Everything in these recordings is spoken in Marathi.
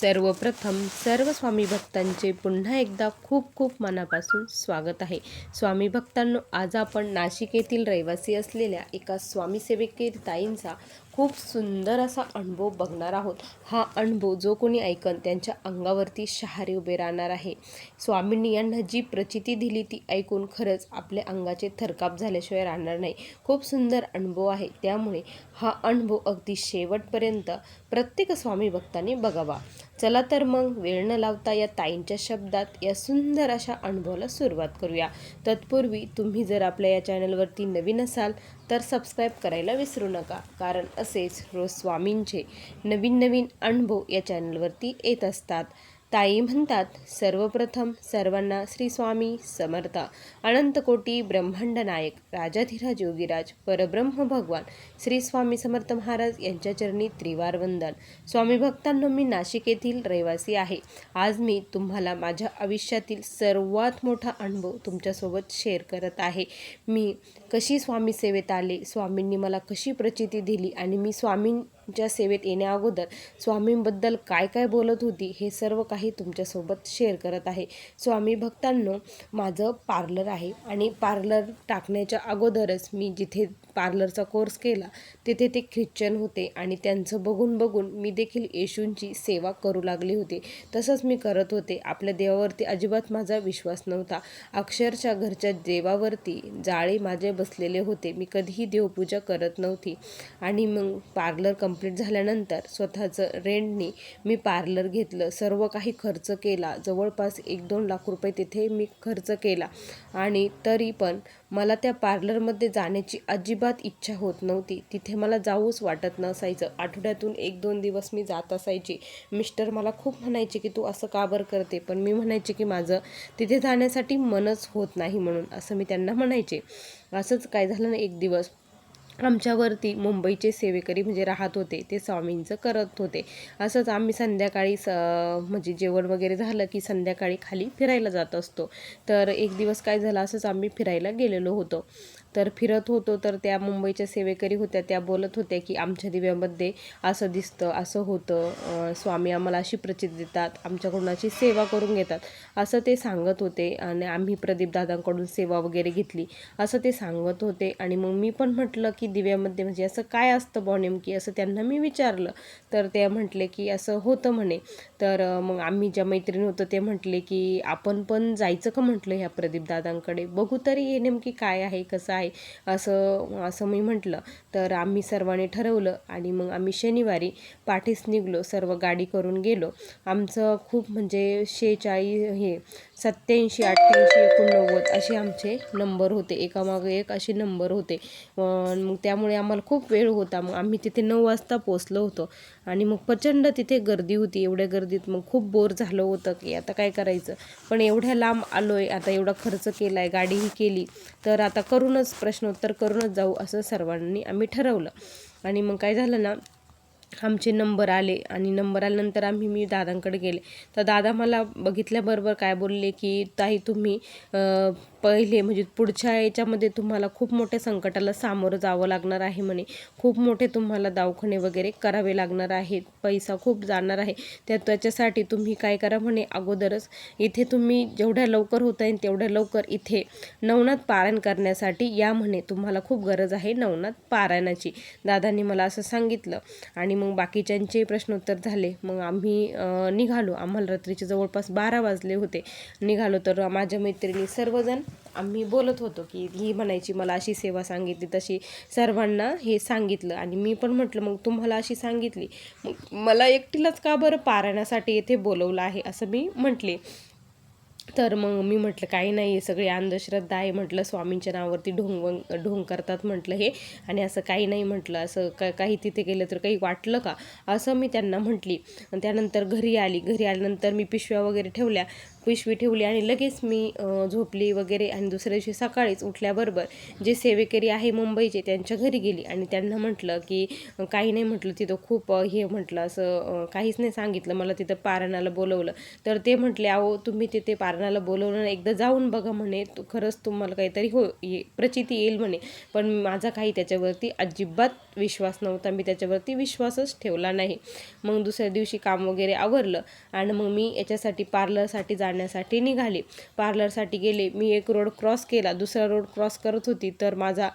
सर्वप्रथम सर्व स्वामी भक्तांचे पुन्हा एकदा खूप खूप मनापासून स्वागत आहे. स्वामी भक्तांनो आज आपण नाशिक येथील रहिवासी असलेल्या एका स्वामीसेविके ताईंचा खूप सुंदर असा अनुभव बघणार आहोत. हा अनुभव जो कोणी ऐकन त्यांच्या अंगावरती शहारे उभे राहणार आहे. स्वामींनी यांना जी प्रचिती दिली ती ऐकून खरंच आपल्या अंगाचे थरकाप झाल्याशिवाय राहणार नाही. खूप सुंदर अनुभव आहे. त्यामुळे हा अनुभव अगदी शेवटपर्यंत प्रत्येक स्वामी भक्तांनी बघावा. चला तर मग वेळ न लावता या ताईंच्या शब्दात या सुंदर अशा अनुभवाला सुरुवात करूया. तत्पूर्वी तुम्ही जर आपल्या या चॅनलवरती नवीन असाल तर सबस्क्राईब करायला विसरू नका. कारण असेच रोज स्वामींचे नवीन नवीन अनुभव या चॅनलवरती येत असतात. ताई म्हणतात सर्वप्रथम सर्वांना श्री स्वामी समर्थ अनंतकोटी ब्रह्मांड नायक राजाधिराज योगीराज परब्रह्म भगवान श्री स्वामी समर्थ महाराज यांच्या चरणी त्रिवार वंदन. स्वामी भक्तांनो मी नाशिक येथील रहिवासी आहे. आज मी तुम्हाला माझ्या आयुष्यातील सर्वात मोठा अनुभव तुमच्यासोबत शेअर करत आहे. मी कशी स्वामी सेवेत आले स्वामींनी मला कशी प्रचिती दिली आणि मी च्या सेवेत येण्याअगोदर स्वामींबद्दल काय काय बोलत होती हे सर्व काही तुमच्यासोबत शेअर करत आहे. स्वामी भक्तांनो माझं पार्लर आहे आणि पार्लर टाकण्याच्या अगोदरच मी जिथे पार्लरचा कोर्स केला तिथे ते ख्रिश्चन होते आणि त्यांचं बघून बघून मी देखील येशूंची सेवा करू लागली होती. तसंच मी करत होते. आपल्या देवावरती अजिबात माझा विश्वास नव्हता. अक्षरशः घरच्या देवावरती जाळे माझे बसलेले होते. मी कधीही देवपूजा करत नव्हती. आणि मग पार्लर कंप्लीट झाल्यानंतर स्वतःचं रेंटनी मी पार्लर घेतलं. सर्व काही खर्च केला. जवळपास एक दोन लाख रुपये तिथे मी खर्च केला. आणि तरी पण मला त्या पार्लरमध्ये जाण्याची अजिबात इच्छा होत नव्हती. तिथे मला जाऊच वाटत नसायचं. आठवड्यातून एक दोन दिवस मी जात असायची. मिस्टर मला खूप म्हणायचे की तू असं का बरं करते? पण मी म्हणायचे की माझं तिथे जाण्यासाठी मनच होत नाही म्हणून. असं मी त्यांना म्हणायचे. असंच काय झालं ना एक दिवस. आमच्यावरती मुंबईचे सेवेकरी म्हणजे राहत होते ते स्वामींचं करत होते. असंच आम्ही संध्याकाळी स म्हणजे जेवण वगैरे झालं की संध्याकाळी खाली फिरायला जात असतो. तर एक दिवस काय झालं असंच आम्ही फिरायला गेलेलो होतो. तर फिरत होतो तर त्या मुंबईच्या सेवेकरी होत्या त्या बोलत होत्या की आमच्या दिव्यामध्ये असं दिसतं असं होतं स्वामी आम्हाला अशी प्रचित देतात आमच्याकडून अशी सेवा करून घेतात असं ते सांगत होते आणि आम्ही प्रदीप दादांकडून सेवा वगैरे घेतली असं ते सांगत होते. आणि मग मी पण म्हटलं की दिव्यामध्ये म्हणजे असं काय असतं बॉ नेमकी असं त्यांना मी विचारलं. तर ते म्हटले की असं होतं म्हणे. तर मग आम्ही ज्या मैत्रिणी होतो ते म्हटले की आपण पण जायचं का म्हटलं ह्या प्रदीप दादांकडे? बघू तरी हे नेमकी काय आहे कसं आहे? असं असं मी म्हटलं. तर आम्ही सर्वांनी ठरवलं आणि मग आम्ही शनिवारी पाठीस निघलो सर्व गाडी करून गेलो. आमचं खूप म्हणजे शेचाळीस हे सत्याऐंशी अठ्ठ्याऐंशी एकोणनव्वद असे आमचे नंबर होते. एकामागं एक असे नंबर होते. मग त्यामुळे आम्हाला खूप वेळ होता. मग आम्ही तिथे नऊ वाजता पोचलो होतो. आणि मग प्रचंड तिथे गर्दी होती एवढ्या गर्दीत मग खूप बोर झालं होतं की आता काय करायचं? पण एवढ्या लांब आलो आहे आता एवढा खर्च केला आहे गाडीही केली तर आता करूनच प्रश्नोत्तर करूनच जाऊ असं सर्वांनी आम्ही ठरवलं. आणि मग काय झालं ना आमचे नंबर आले आणि नंबर आल्यानंतर आम्ही मी दादांकडे गेले. तर दादा मला बघितल्याबरोबर काय बोलले की ताई तुम्ही पहिले म्हणजे पुढच्या याच्यामध्ये तुम्हाला खूप मोठ्या संकटाला सामोरं जावं लागणार आहे म्हणे. खूप मोठे तुम्हाला दवाखाने वगैरे करावे लागणार आहेत. पैसा खूप जाणार आहे. त्या त्याच्यासाठी तुम्ही काय करा म्हणे अगोदरच इथे तुम्ही जेवढ्या लवकर होता येईल तेवढ्या लवकर इथे नवनाथ पारायण करण्यासाठी या म्हणे. तुम्हाला खूप गरज आहे नवनाथ पारायणाची. दादांनी मला असं सांगितलं. आणि मग बाकीच्यांचे प्रश्नोत्तर झाले. मग आम्ही निघालो. आम्हाला रात्रीचे जवळपास बारा वाजले होते. निघालो तर माझ्या मैत्रिणी सर्वजण आम्ही बोलत होतो की ही म्हणायची मला अशी सेवा सांगितली तशी सर्वांना हे सांगितलं. आणि मी पण म्हटलं मग तुम्हाला अशी सांगितली. मग मला एकटीलाच का बरं पारायणासाठी येथे बोलवलं आहे? असं मी म्हटले. तर मग मी म्हटलं काही नाही सगळी अंधश्रद्धा आहे. म्हटलं स्वामींच्या नावावरती ढोंग ढोंग करतात म्हटलं हे. आणि असं काही नाही म्हटलं असं का काही तिथे गेलं तर काही वाटलं का? असं मी त्यांना म्हटली. आणि त्यानंतर घरी आली. घरी आल्यानंतर मी पिशव्या वगैरे ठेवल्या. पिशवी ठेवली आणि लगेच मी झोपली वगैरे आणि दुसऱ्या दिवशी सकाळीच उठल्याबरोबर जे सेवेकरी आहे मुंबईचे त्यांच्या घरी गेली आणि त्यांना म्हटलं की काही नाही म्हटलं तिथं खूप हे म्हटलं असं काहीच नाही सांगितलं. मला तिथं पारणाला बोलवलं. तर ते म्हटले अहो तुम्ही तिथे पारणाला बोलवलं एकदा जाऊन बघा म्हणे. तू खरंच तुम्हाला काहीतरी हो ये प्रचिती येईल म्हणे. पण माझा काही त्याच्यावरती अजिबात विश्वास नव्हता. मी त्याच्यावरती विश्वासच ठेवला नाही. मग दुसऱ्या दिवशी काम वगैरे आवरलं आणि मग मी याच्यासाठी पार्लरसाठी जाण्यासाठी निघाले. पार्लरसाठी गेले. मी एक रोड क्रॉस केला. दुसरा रोड क्रॉस करत होती. तर माझा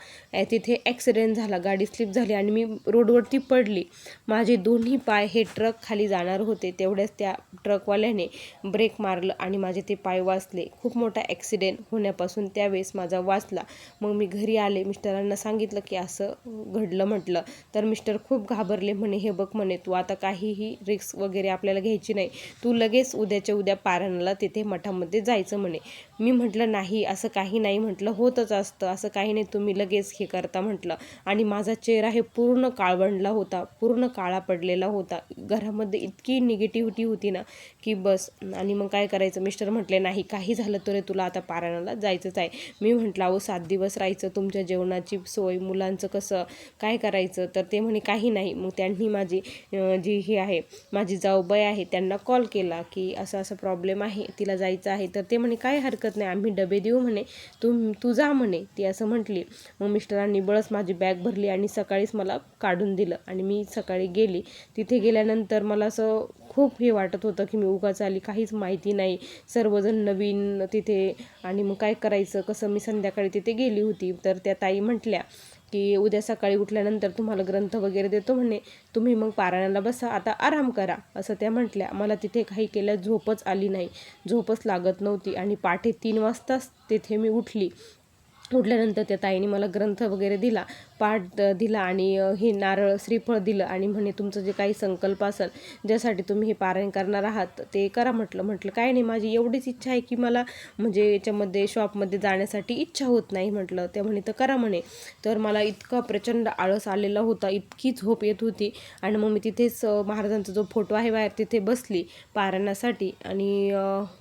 तिथे ॲक्सिडेंट झाला. गाडी स्लिप झाली आणि मी रोडवरती पडली. माझे दोन्ही पाय हे ट्रक खाली जाणार होते. तेवढ्याच त्या ट्रकवाल्याने ब्रेक मारलं आणि माझे ते पाय वाचले. खूप मोठा ॲक्सिडेंट होण्यापासून त्यावेळेस माझा वाचला. मग मी घरी आले. मिस्टरांना सांगितलं की असं घडलं म्हटलं. तर मिस्टर खूप घाबरले. म्हणे हे बघ म्हणे तू आता काहीही रिस्क वगैरे आपल्याला घ्यायची नाही. तू लगेच उद्याच्या उद्या पारणाला तिथे मठामध्ये जायचं म्हणे. मी म्हटलं नाही असं काही नाही. म्हटलं होतच असतं. असं काही नाही तुम्ही लगेच हे करता. म्हटलं. आणि माझा चेहरा हे पूर्ण काळवंडला होता पूर्ण काळा पडलेला होता. घरामध्ये इतकी निगेटिव्हिटी होती ना की बस. आणि मग काय करायचं? मिस्टर म्हटले नाही काही झालं तरी तुला आता पारायणाला जायचंच आहे. मी म्हटलं अहो सात दिवस राहायचं तुमच्या जेवणाची सोय मुलांचं कसं काय करायचं? तर ते म्हणे काही नाही. मग त्यांनी माझी जी हे आहे माझी जाऊबाई आहे त्यांना कॉल केला की असं असं प्रॉब्लेम आहे तिला जायचं आहे तर ते म्हणे काय हरकत नाही आम्ही डबे देऊ म्हणे. तू तू जा म्हणे. ती असं म्हटली. मग मिस्टरांनी बळच माझी बॅग भरली आणि सकाळीच मला काढून दिलं आणि मी सकाळी गेली. तिथे गेल्यानंतर मला असं खूप हे वाटत होतं की मी उगाच आली काहीच माहिती नाही. सर्वजण नवीन तिथे आणि मग काय करायचं? कसं मी संध्याकाळी तिथे गेली होती. तर त्या ताई म्हटल्या की उद्या सकाळी उठल्यानंतर तुम्हाला ग्रंथ वगैरे देतो म्हणे. तुम्ही मग पारायणाला बसा. आता आराम करा असं त्या म्हटल्या. मला तिथे काही केल्या झोपच आली नाही. झोपच लागत नव्हती आणि पाठे तीन वाजताच तिथे मी उठली. उठल्यानंतर त्या ताईने मला ग्रंथ वगैरे दिला. पाठ दिला आणि हे नारळ श्रीफळ दिलं आणि म्हणे तुमचं जे काही संकल्प असेल ज्यासाठी तुम्ही हे पारायण करणार आहात ते करा म्हटलं. म्हटलं काय नाही माझी एवढीच इच्छा आहे की मला म्हणजे याच्यामध्ये शॉपमध्ये जाण्यासाठी इच्छा होत नाही म्हटलं. ते म्हणे तर करा म्हणे. तर मला इतका प्रचंड आळस आलेला होता इतकी झोप येत होती आणि मग मी तिथेच महाराजांचा जो फोटो आहे बाहेर तिथे बसली पारायणासाठी आणि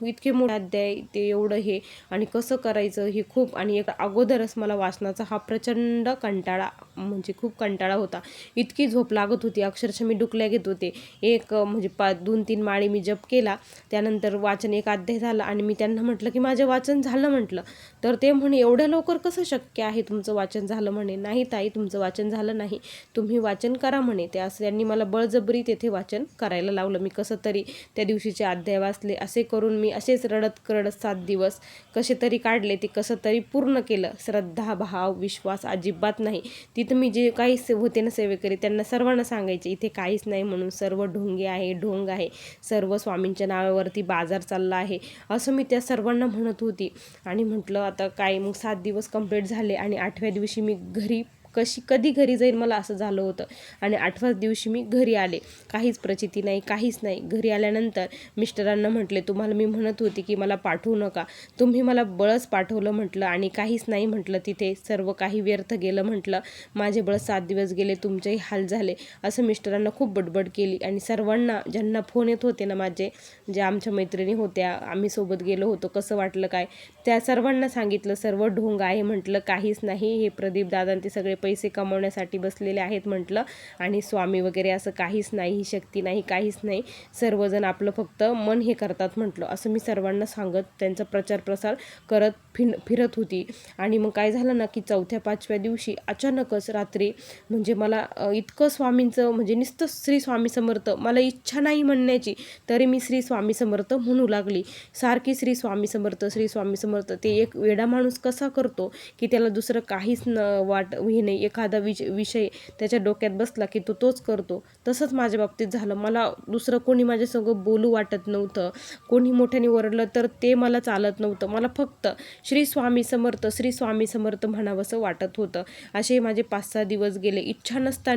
इतके मोठे अध्याय ते एवढं हे आणि कसं करायचं हे खूप आणि एक अगोदरच मला वाचनाचा हा प्रचंड कंटाळा that. म्हणजे खूप कंटाळा होता. इतकी झोप लागत होती. अक्षरशः मी डुकल्या घेत होते. एक म्हणजे पा दोन तीन माळी मी जप केला. त्यानंतर वाचन एक अध्याय झाला आणि मी त्यांना म्हटलं की माझं वाचन झालं म्हटलं. तर ते म्हणे एवढ्या लवकर कसं शक्य आहे तुमचं वाचन झालं? म्हणे नाही ताई तुमचं वाचन झालं नाही. तुम्ही वाचन करा म्हणे. ते असं त्यांनी मला बळजबरी तेथे वाचन करायला लावलं. मी कसं तरी त्या दिवशीचे अध्याय वाचले. असे करून मी असेच रडत करडत सात दिवस कसे तरी काढले. ते कसं तरी पूर्ण केलं. श्रद्धा भाव विश्वास अजिबात नाही. ती तिथं मी जे काही से होते ना सेवेकरी त्यांना सर्वांना सांगायचे इथे काहीच नाही म्हणून सर्व ढोंगे आहे ढोंग आहे. सर्व स्वामींच्या नावावरती बाजार चालला आहे. असं मी त्या सर्वांना म्हणत होती. आणि म्हटलं आता काय मग सात दिवस कंप्लीट झाले आणि आठव्या दिवशी मी घरी कशी कधी घरी जाईल मला असं झालं होतं. आणि आठव्याच दिवशी मी घरी आले. काहीच प्रचिती नाही काहीच नाही. घरी आल्यानंतर मिस्टरांना म्हटले तुम्हाला मी म्हणत होती की मला पाठवू नका. तुम्ही मला बळच पाठवलं म्हटलं आणि काहीच नाही म्हटलं तिथे. सर्व काही व्यर्थ गेलं म्हटलं. माझे बळ सात दिवस गेले तुमचेही हाल झाले. असं मिस्टरांना खूप बडबड केली. आणि सर्वांना ज्यांना फोन येत होते ना माझे जे आमच्या मैत्रिणी होत्या आम्ही सोबत गेलो होतो कसं वाटलं काय? त्या सर्वांना सांगितलं सर्व ढोंग आहे म्हटलं काहीच नाही. हे प्रदीप दादा ते सगळे पैसे कमवण्यासाठी बसलेले आहेत म्हटलं. आणि स्वामी वगैरे असं काहीच नाही ही शक्ती नाही काहीच नाही. सर्वजण आपलं फक्त मन हे करतात म्हटलं. असं मी सर्वांना सांगत त्यांचा प्रचार प्रसार करत फिन फिरत होती. आणि मग काय झालं ना की चौथ्या पाचव्या दिवशी अचानकच रात्री म्हणजे मला इतकं स्वामींचं म्हणजे नुसतं श्री स्वामी समर्थ मला इच्छा नाही म्हणण्याची तरी मी श्री स्वामी समर्थ म्हणू लागली. सारखी श्री स्वामी समर्थ श्री स्वामी समर्थ ते एक वेडा माणूस कसा करतो की त्याला दुसरं काहीच न वाट हे नाही एखादा विषय विषय त्याच्या डोक्यात बसला की तो तोच करतो. तसंच माझ्या बाबतीत झालं. मला दुसरं कोणी माझ्यासंग बोलू वाटत नव्हतं. कोणी मोठ्याने ओरडलं तर ते मला चालत नव्हतं. मला फक्त श्री स्वामी समर्थ श्री स्वामी समर्थ म्हणावंसं वाटत होतं. असे माझे पाच सहा दिवस गेले. इच्छा नसताना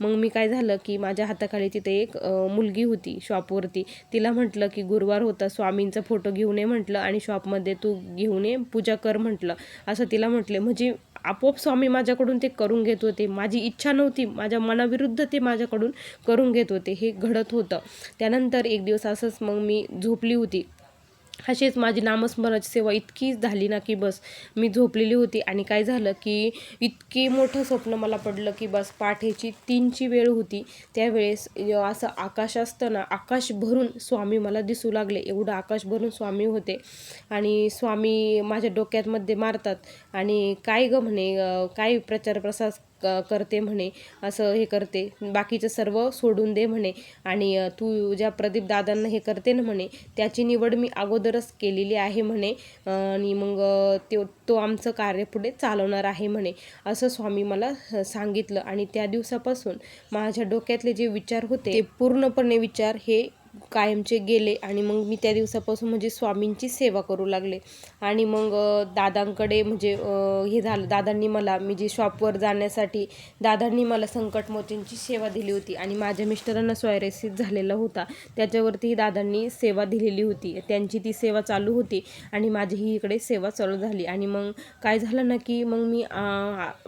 मग मी काय झालं की माझ्या हाताखाली तिथे एक मुलगी होती शॉपवरती. तिला म्हटलं की गुरुवार होता स्वामींचा फोटो घेऊन ये म्हटलं आणि शॉपमध्ये तू घेऊन ये पूजा कर म्हटलं. असं तिला म्हटले. म्हणजे आपोआप स्वामी माझ्याकडून ते करून घेत होते. माझी इच्छा नव्हती. माझ्या मनाविरुद्ध ते माझ्याकडून करून घेत होते. हे घडत होतं. त्यानंतर एक दिवस असंच मग मी झोपली होती. अशीच माझी नामस्मरणाची सेवा इतकी झाली ना की बस मी झोपलेली होती. आणि काय झालं की इतकी मोठं स्वप्न मला पडलं की बस पाठेची तीनची वेळ होती. त्यावेळेस असं आकाश असताना आकाश भरून स्वामी मला दिसू लागले. एवढं आकाश भरून स्वामी होते. आणि स्वामी माझ्या डोक्यातमध्ये मारतात. आणि काय ग म्हणे काय प्रचार प्रसार क- करते म्हणे असं हे करते. बाकीचं सर्व सोडून दे म्हणे. आणि तू ज्या प्रदीप दादांना हे करते ना म्हणे त्याची निवड मी अगोदरच केलेली आहे म्हणे. आणि मग तो तो आमचं कार्य पुढे चालवणार आहे म्हणे असं स्वामी मला सांगितलं. आणि त्या दिवसापासून माझ्या डोक्यातले जे विचार होते ते पूर्णपणे विचार हे कायमचे गेले आणि मग मी त्या दिवसापासून म्हणजे स्वामींची सेवा करू लागले. आणि मग दादांकडे म्हणजे हे झालं. दादांनी मला मी जे शॉपवर जाण्यासाठी दादांनी मला संकटमोचींची सेवा दिली होती आणि माझ्या मिस्टरांना स्वायरेसिस झालेला होता. त्याच्यावरती दादांनी सेवा दिलेली होती. त्यांची ती सेवा चालू होती आणि माझी ही इकडे सेवा चालू झाली. आणि मग काय झालं ना की मग मी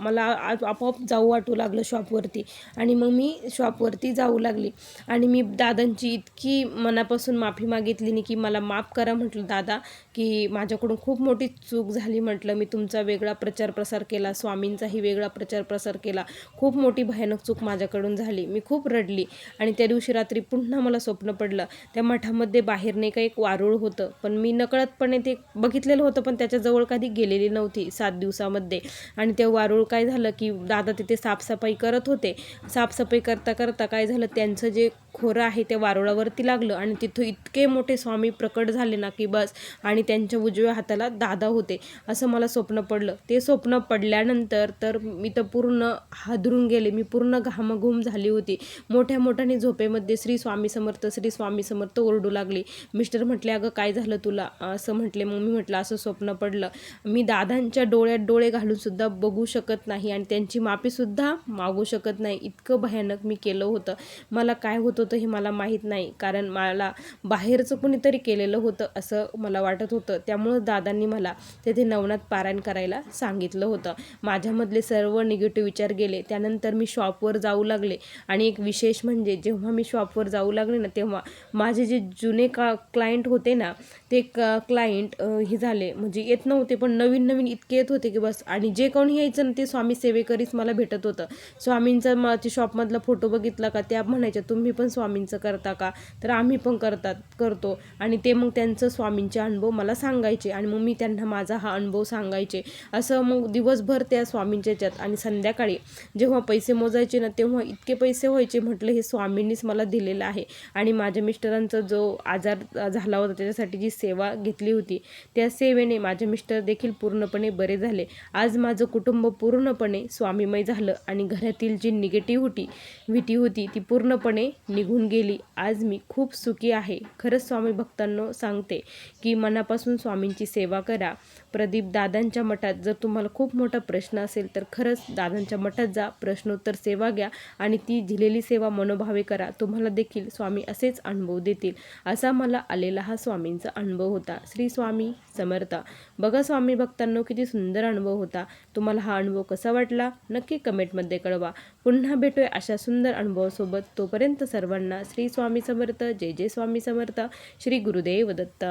मला आपोआप जाऊ वाटू लागलं शॉपवरती. आणि मग मी शॉपवरती जाऊ लागली. आणि मी दादांची इतकी मनापासून माफी मागितली नाही की मला माफ करा म्हटलं दादा. की माझ्याकडून खूप मोठी चूक झाली म्हटलं मी तुमचा वेगळा प्रचार प्रसार केला स्वामींचाही वेगळा प्रचार प्रसार केला. खूप मोठी भयानक चूक माझ्याकडून झाली. मी खूप रडली आणि त्या दिवशी रात्री पुन्हा मला स्वप्न पडलं. त्या मठामध्ये बाहेर नाही का एक वारूळ होतं पण मी नकळतपणे ते बघितलेलं होतं पण त्याच्याजवळ कधी गेलेली नव्हती सात दिवसामध्ये. आणि ते वारूळ काय झालं की दादा तिथे साफसफाई करत होते. साफसफाई करता करता काय झालं त्यांचं जे खोरं आहे त्या वारुळावरती लागलं आणि तिथं इतके मोठे स्वामी प्रकट झाले ना की बस. आणि त्यांच्या उजव्या हाताला दादा होते. असं मला स्वप्न पडलं. ते स्वप्न पडल्यानंतर तर मी तर पूर्ण हादरून गेले. मी पूर्ण घामघूम झाली होती. मोठ्या मोठ्याने झोपेमध्ये श्री स्वामी समर्थ श्री स्वामी समर्थ ओरडू लागली. मिस्टर म्हटले अगं काय झालं तुला? असं म्हटले. मग मी म्हटलं असं स्वप्न पडलं. मी दादांच्या डोळ्यात डोळे घालून सुद्धा बघू शकत नाही आणि त्यांची माफीसुद्धा मागू शकत नाही. इतकं भयानक मी केलं होतं. मला काय होत होतं हे मला माहीत नाही. कारण मला बाहेरचं कुणीतरी केलेलं होतं असं मला वाटत होतं. त्यामुळं दादांनी मला तेथे नवनाथ पारायण करायला सांगितलं होतं. माझ्यामधले सर्व निगेटिव्ह विचार गेले. त्यानंतर मी शॉपवर जाऊ लागले. आणि एक विशेष म्हणजे जेव्हा मी शॉपवर जाऊ लागले ना तेव्हा माझे जे जुने का क्लायंट होते ना ते क क्लायंट हे झाले. म्हणजे येत नव्हते पण नवीन नवीन इतके येत होते की बस. आणि जे कोण यायचं ना ते स्वामी सेवेकरीच मला भेटत होतं. स्वामींचा म ते शॉपमधला फोटो बघितला का त्या म्हणायच्या तुम्ही पण स्वामींचं करता का? तर आम्ही पण करतात करतो. आणि ते मग त्यांचं स्वामींचे अनुभव मला मला सांगायचे आणि मग मी त्यांना माझा हा अनुभव सांगायचे. असं मग दिवसभर त्या स्वामींच्या याच्यात आणि संध्याकाळी जेव्हा पैसे मोजायचे ना तेव्हा इतके पैसे व्हायचे म्हटलं हे स्वामींनीच मला दिलेलं आहे. आणि माझ्या मिस्टरांचा जो आजार झाला होता त्याच्यासाठी जी सेवा घेतली होती त्या सेवेने माझे मिस्टर देखील पूर्णपणे बरे झाले. आज माझं कुटुंब पूर्णपणे स्वामीमय झालं आणि घरातील जी निगेटिव्हिटी भीती होती ती पूर्णपणे निघून गेली. आज मी खूप सुखी आहे. खरंच स्वामी भक्तांनो सांगते की मनापासून स्वामींची सेवा करा. प्रदीप दादांच्या मठात जर तुम्हाला खूप मोठा प्रश्न असेल तर खरंच दादांच्या मठात जा प्रश्नोत्तर सेवा घ्या आणि ती दिलेली सेवा मनोभावे करा. तुम्हाला देखील स्वामी असेच अनुभव देतील. असा मला आलेला हा स्वामींचा अनुभव होता. श्री स्वामी समर्थ. बघा स्वामी भक्तांनो किती सुंदर अनुभव होता. तुम्हाला हा अनुभव कसा वाटला? नक्की कमेंटमध्ये कळवा. पुन्हा भेटूया अशा सुंदर अनुभवासोबत. तोपर्यंत सर्वांना श्री स्वामी समर्थ जय जय स्वामी समर्थ. श्री गुरुदेव दत्त.